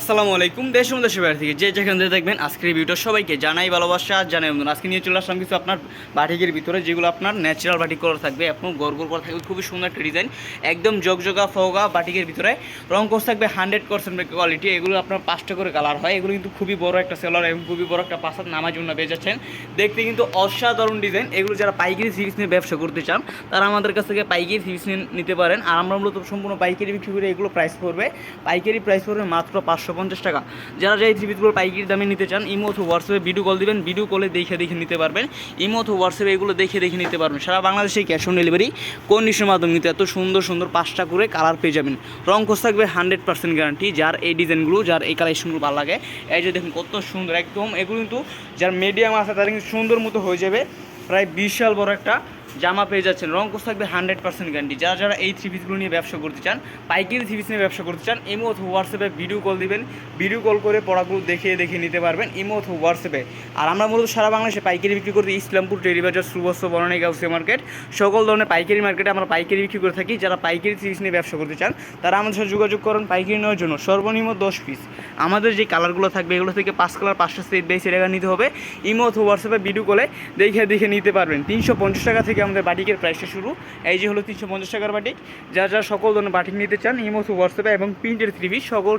আসসালামু আলাইকুম, দেশ এবং দেশের থেকে যে যেখান থেকে দেখবেন আজকের ভিডিও সবাইকে জানাই ভালোবাসা, জানাই আজকে নিয়ে চলে আসলাম কিছু আপনার বাটিকের ভিতরে, যেগুলো আপনার ন্যাচারাল বাটিক করা থাকবে। গোর গোর করা থাকবে, খুবই সুন্দর একটা ডিজাইন একদম জগজগা, ফোগা বাটিকের ভিতরে। রং কোর্স থাকবে হান্ড্রেড পার্সেন্ট কোয়ালিটি এগুলো আপনার পাঁচটা করে কালার হয়। এগুলো কিন্তু খুবই বড় একটা সেলার এবং খুবই বড় একটা পাসাদ নামার জন্য পেয়ে যাচ্ছেন দেখতে কিন্তু অসাধারণ ডিজাইন এগুলো যারা পাইকারি সিরিজ নিয়ে ব্যবসা করতে চান, তারা আমাদের কাছ থেকে পাইকারি সিরিজ নিতে পারেন। আর আমরা মূলত সম্পূর্ণ পাইকারি বিক্রি করে এগুলো প্রাইস পড়বে। পাইকারি প্রাইস পড়বে মাত্র পাঁচশো পঞ্চাশ টাকা। যারা যাই থ্রি পিসগুলো পাইকারি দামে নিতে চান ইমো অথবা হোয়াটসঅ্যাপে ভিডিও কল দিবেন ভিডিও কলে দেখে দেখে নিতে পারবেন। ইমো অথবা হোয়াটসঅ্যাপে এগুলো দেখে দেখে নিতে পারবেন। সারা বাংলাদেশে ক্যাশ অন ডেলিভারি কন্ডিশনের মাধ্যমে নিতে এত সুন্দর সুন্দর পাঁচটা করে কালার পেয়ে যাবেন। রং কোর্স থাকবে হান্ড্রেড পার্সেন্ট গ্যারান্টি যার এই ডিজাইনগুলো যার এই কালেকশনগুলো ভালো লাগে। এই যে দেখুন কত সুন্দর, একদম এগুলো কিন্তু যার মিডিয়াম আছে, তারা কিন্তু সুন্দর মতো হয়ে যাবে। প্রায় বিশাল বড় একটা জামা পেয়ে যাচ্ছেন। রং কোর্স থাকবে হান্ড্রেড পার্সেন্ট গ্যারান্টি যারা যারা এই থ্রি পিসগুলো নিয়ে ব্যবসা করতে চান, পাইকারি থ্রি পিস নিয়ে ব্যবসা করতে চান ইমো অথবা হোয়াটসঅ্যাপে ভিডিও কল দিবেন ভিডিও কল করে পড়াগুলো দেখে দেখে নিতে পারবেন ইমো অথবা হোয়াটসঅ্যাপে আর আমরা মূলত সারা বাংলাদেশে পাইকারি বিক্রি করতে ইসলামপুর টেরিবাজার সুবস্ত, বনানী, গাউসিয়া মার্কেট সকল ধরনের পাইকারি মার্কেটে আমরা পাইকারি বিক্রি করে থাকি। যারা পাইকারি থ্রি পিস নিয়ে ব্যবসা করতে চান, তারা আমাদের সাথে যোগাযোগ করুন পাইকারি নেওয়ার জন্য। সর্বনিম্ন দশ পিস আমাদের যে কালারগুলো থাকবে, এগুলো থেকে পাঁচ কালার পাঁচটা সেট বেশি টাকা নিতে হবে। ইমো অথবা হোয়াটসঅ্যাপে ভিডিও কলে দেখে দেখে নিতে পারবেন। তিনশো পঞ্চাশ টাকা থেকে আমাদের বাটিকের প্রাইসটা শুরু। এই যে হলো তিনশো পঞ্চাশ টাকার বাটিক। যারা যারা সকল ধরনের বাটিক নিতে চান ইমো অথবা হোয়াটসঅ্যাপে এবং প্রিন্টের থ্রি সকল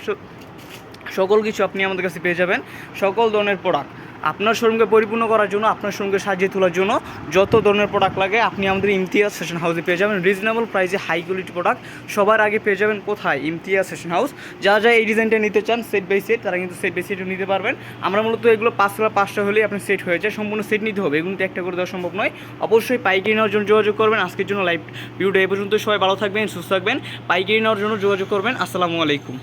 সকল কিছু আপনি আমাদের কাছে পেয়ে যাবেন। সকল ধরনের প্রোডাক্ট আপনার শোরুমকে পরিপূর্ণ করার জন্য, আপনার শোরুমকে সাজিয়ে তোলার জন্য যত ধরনের প্রোডাক্ট লাগে, আপনি আমাদের ইমতিয়াজ সেশন হাউসে পেয়ে যাবেন। রিজনেবল প্রাইসে হাই কোয়ালিটি প্রোডাক্ট সবার আগে পেয়ে যাবেন কোথায়? ইমতিয়াজ সেশন হাউস যারা যা এই ডিজাইনটা নিতে চান সেট বাই সেট তারা কিন্তু সেট বাই সেটও নিতে পারবেন। আমরা মূলত এগুলো পাঁচ বা পাঁচটা হলেই আপনি সেট হয়ে যায়। সম্পূর্ণ সেট নিতে হবে। এগুলো একটা করে দেওয়া সম্ভব নয়। অবশ্যই পাইকারি নেওয়ার জন্য যোগাযোগ করবেন। আজকের জন্য লাইভ ভিডিওটা এই পর্যন্ত সবাই ভালো থাকবেন, সুস্থ থাকবেন। পাইকারি নেওয়ার জন্য যোগাযোগ করবেন। আসসালামু আলাইকুম।